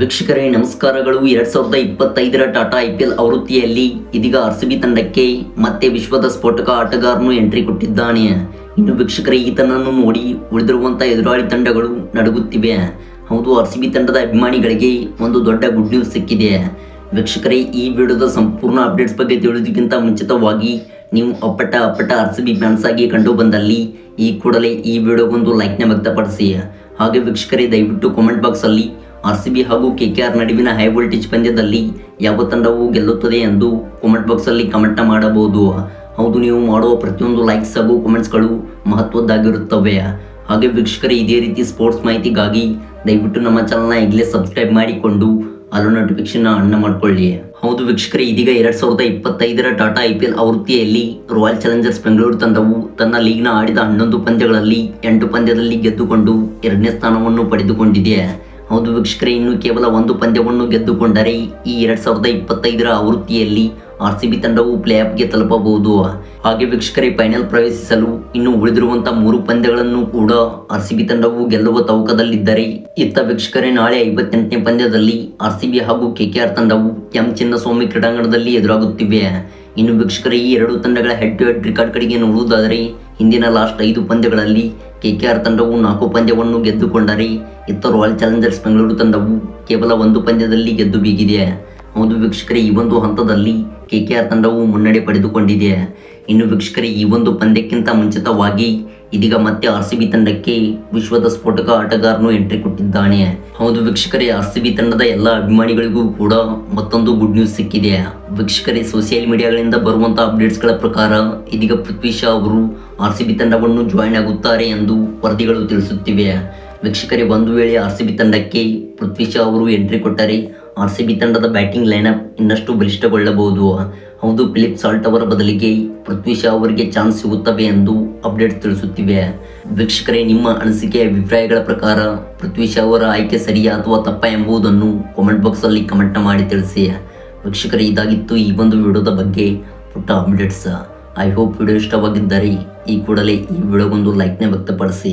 ವೀಕ್ಷಕರೇ, ನಮಸ್ಕಾರಗಳು. ಎರಡ್ ಸಾವಿರದ ಇಪ್ಪತ್ತೈದರ ಟಾಟಾ ಐ ಪಿ ಎಲ್ ಆವೃತ್ತಿಯಲ್ಲಿ ಇದೀಗ ಆರ್ ಸಿ ಬಿ ತಂಡಕ್ಕೆ ಮತ್ತೆ ವಿಶ್ವದ ಸ್ಫೋಟಕ ಆಟಗಾರನು ಎಂಟ್ರಿ ಕೊಟ್ಟಿದ್ದಾನೆ. ಇನ್ನು ವೀಕ್ಷಕರೇ, ಈತನನ್ನು ನೋಡಿ ಉಳಿದಿರುವಂತಹ ಎದುರಾಳಿ ತಂಡಗಳು ನಡುಗುತ್ತಿವೆ. ಹೌದು ಆರ್ ಸಿ ಬಿ ತಂಡದ ಅಭಿಮಾನಿಗಳಿಗೆ ಒಂದು ದೊಡ್ಡ ಗುಡ್ ನ್ಯೂಸ್ ಸಿಕ್ಕಿದೆ. ವೀಕ್ಷಕರೇ, ಈ ವಿಡಿಯೋದ ಸಂಪೂರ್ಣ ಅಪ್ಡೇಟ್ಸ್ ಬಗ್ಗೆ ತಿಳಿಯೋದಕ್ಕಿಂತ ಮುಂಚಿತವಾಗಿ ನೀವು ಅಪ್ಪಟ ಅಪ್ಪಟ ಆರ್ ಸಿ ಬಿ ಫ್ಯಾನ್ಸ್ ಆಗಿ ಕಂಡು ಬಂದಲ್ಲಿ ಈ ಕೂಡಲೇ ಈ ವಿಡಿಯೋಗೊಂದು ಲೈಕ್ನ ವ್ಯಕ್ತಪಡಿಸಿ. ಹಾಗೆ ವೀಕ್ಷಕರೇ, ದಯವಿಟ್ಟು ಕಾಮೆಂಟ್ ಬಾಕ್ಸಲ್ಲಿ ಆರ್ ಸಿ ಬಿ ಹಾಗೂ ಆರ್ ನಡುವಿನ ಹೈ ವೋಲ್ಟೇಜ್ ಪಂದ್ಯದಲ್ಲಿ ಯಾವ ತಂಡವು ಗೆಲ್ಲುತ್ತದೆ ಎಂದು ಕಾಮೆಂಟ್ ಬಾಕ್ಸಲ್ಲಿ ಕಮೆಂಟ್ ಮಾಡಬಹುದು. ಹೌದು, ನೀವು ಮಾಡುವ ಪ್ರತಿಯೊಂದು ಲೈಕ್ಸ್ ಹಾಗೂ ಕಮೆಂಟ್ಸ್ಗಳು ಮಹತ್ವದ್ದಾಗಿರುತ್ತವೆ. ಹಾಗೆ ವೀಕ್ಷಕರೇ, ಇದೇ ರೀತಿ ಸ್ಪೋರ್ಟ್ಸ್ ಮಾಹಿತಿಗಾಗಿ ದಯವಿಟ್ಟು ನಮ್ಮ ಚಾನಲ್ನ ಈಗಲೇ ಸಬ್ಸ್ಕ್ರೈಬ್ ಮಾಡಿಕೊಂಡು ಅಲ್ಲೂ ನೋಟಿಫಿಕೇಶನ್ ಅನ್ನ ಮಾಡಿಕೊಳ್ಳಿ. ಹೌದು ವೀಕ್ಷಕರೇ, ಇದೀಗ ಎರಡು ಸಾವಿರದ ಇಪ್ಪತ್ತೈದರ ಟಾಟಾ ಐ ಪಿ ಎಲ್ ಆವೃತ್ತಿಯಲ್ಲಿ ರಾಯಲ್ ಚಾಲೆಂಜರ್ಸ್ ಬೆಂಗಳೂರು ತಂಡವು ತನ್ನ ಲೀಗ್ನ ಆಡಿದ ಹನ್ನೊಂದು ಪಂದ್ಯಗಳಲ್ಲಿ ಎಂಟು ಪಂದ್ಯದಲ್ಲಿ ಗೆದ್ದುಕೊಂಡು ಎರಡನೇ ಸ್ಥಾನವನ್ನು ಪಡೆದುಕೊಂಡಿದೆ. ಹೌದು ವೀಕ್ಷಕರೇ, ಇನ್ನು ಕೇವಲ ಒಂದು ಪಂದ್ಯವನ್ನು ಗೆದ್ದುಕೊಂಡರೆ ಈ ಎರಡ್ ಸಾವಿರದ ಇಪ್ಪತ್ತೈದರ ಆವೃತ್ತಿಯಲ್ಲಿ ಆರ್ ಸಿ ಬಿ ತಂಡವು ಪ್ಲೇ ಆಫ್ಗೆ ತಲುಪಬಹುದು. ಹಾಗೆ ವೀಕ್ಷಕರೇ, ಫೈನಲ್ ಪ್ರವೇಶಿಸಲು ಇನ್ನು ಉಳಿದಿರುವಂತಹ ಮೂರು ಪಂದ್ಯಗಳನ್ನು ಕೂಡ ಆರ್ ಸಿ ಬಿ ತಂಡವು ಗೆಲ್ಲುವ ತವಕದಲ್ಲಿದ್ದರೆ ಇತ್ತ ವೀಕ್ಷಕರೇ, ನಾಳೆ ಐವತ್ತೆಂಟನೇ ಪಂದ್ಯದಲ್ಲಿ ಆರ್ ಸಿ ಬಿ ಹಾಗೂ ಕೆ ಕೆ ಆರ್ ತಂಡವು ಎಂ ಚಿನ್ನಸ್ವಾಮಿ ಕ್ರೀಡಾಂಗಣದಲ್ಲಿ ಎದುರಾಗುತ್ತಿವೆ. ಇನ್ನು ವೀಕ್ಷಕರೇ, ಈ ಎರಡು ತಂಡಗಳ ಹೆಡ್ ಟು ಹೆಡ್ ರೆಕಾರ್ಡ್ ಕಡೆಗೆ ನೋಡುವುದಾದರೆ, ಹಿಂದಿನ ಲಾಸ್ಟ್ ಐದು ಪಂದ್ಯಗಳಲ್ಲಿ ಕೆ ಕೆ ಆರ್ ತಂಡವು ನಾಲ್ಕು ಪಂದ್ಯವನ್ನು ಗೆದ್ದುಕೊಂಡರೆ ಇತ್ತ ರಾಯಲ್ ಚಾಲೆಂಜರ್ಸ್ ಬೆಂಗಳೂರು ತಂಡವು ಕೇವಲ ಒಂದು ಪಂದ್ಯದಲ್ಲಿ ಗೆದ್ದು ಬೀಗಿದೆ. ಹೌದು ವೀಕ್ಷಕರೇ, ಈ ಒಂದು ಹಂತದಲ್ಲಿ ಕೆ ಕೆ ಆರ್ ತಂಡವು ಮುನ್ನಡೆ ಪಡೆದುಕೊಂಡಿದೆ. ಇನ್ನು ವೀಕ್ಷಕರೇ, ಈ ಒಂದು ಪಂದ್ಯಕ್ಕಿಂತ ಮುಂಚಿತವಾಗಿ ಇದೀಗ ಮತ್ತೆ ಆರ್ ಸಿ ಬಿ ತಂಡಕ್ಕೆ ವಿಶ್ವದ ಸ್ಫೋಟಕ ಆಟಗಾರನು ಎಂಟ್ರಿ ಕೊಟ್ಟಿದ್ದಾನೆ. ಹೌದು ವೀಕ್ಷಕರೇ ಆರ್ ಸಿ ಬಿ ತಂಡದ ಎಲ್ಲ ಅಭಿಮಾನಿಗಳಿಗೂ ಕೂಡ ಮತ್ತೊಂದು ಗುಡ್ ನ್ಯೂಸ್ ಸಿಕ್ಕಿದೆ. ವೀಕ್ಷಕರೇ ಸೋಷಿಯಲ್ ಮೀಡಿಯಾಗಳಿಂದ ಬರುವಂತಹ ಅಪ್ಡೇಟ್ಸ್ಗಳ ಪ್ರಕಾರ ಇದೀಗ ಪೃಥ್ವಿ ಶಾ ಅವರು ಆರ್ ಸಿ ಬಿ ತಂಡವನ್ನು ಜಾಯಿನ್ ಆಗುತ್ತಾರೆ ಎಂದು ವರದಿಗಳು ತಿಳಿಸುತ್ತಿವೆ. ವೀಕ್ಷಕರೇ, ಒಂದು ವೇಳೆ ಆರ್ ಸಿ ಬಿ ತಂಡಕ್ಕೆ ಪೃಥ್ವಿ ಶಾ ಅವರು ಎಂಟ್ರಿ ಕೊಟ್ಟರೆ, ಆರ್ ಸಿ ಬಿ ತಂಡದ ಬ್ಯಾಟಿಂಗ್ ಲೈನಪ್ ಇನ್ನಷ್ಟು ಬಲಿಷ್ಠಗೊಳ್ಳಬಹುದು. ಹೌದು ಫಿಲಿಪ್ ಸಾಲ್ಟ್ ಅವರ ಬದಲಿಗೆ ಪೃಥ್ವಿ ಶಾ ಅವರಿಗೆ ಚಾನ್ಸ್ ಸಿಗುತ್ತವೆ ಎಂದು ಅಪ್ಡೇಟ್ ತಿಳಿಸುತ್ತಿವೆ. ವೀಕ್ಷಕರೇ, ನಿಮ್ಮ ಅನಿಸಿಕೆ, ಅಭಿಪ್ರಾಯಗಳ ಪ್ರಕಾರ ಪೃಥ್ವಿ ಶಾ ಅವರ ಆಯ್ಕೆ ಸರಿಯಾ ಅಥವಾ ತಪ್ಪ ಎಂಬುದನ್ನು ಕಾಮೆಂಟ್ ಬಾಕ್ಸಲ್ಲಿ ಕಮೆಂಟ್ ಮಾಡಿ ತಿಳಿಸಿ. ವೀಕ್ಷಕರೇ, ಇದಾಗಿತ್ತು ಈ ಒಂದು ವಿಡಿಯೋದ ಬಗ್ಗೆ ಪುಟ್ಟ ಅಪ್ಡೇಟ್ಸ್ ಐ ಹೋಪ್ ವಿಡಿಯೋ ಇಷ್ಟವಾಗಿದ್ದರೆ ಈ ಕೂಡಲೇ ಈ ವಿಡಿಯೋಗೊಂದು ಲೈಕ್ನ ವ್ಯಕ್ತಪಡಿಸಿ.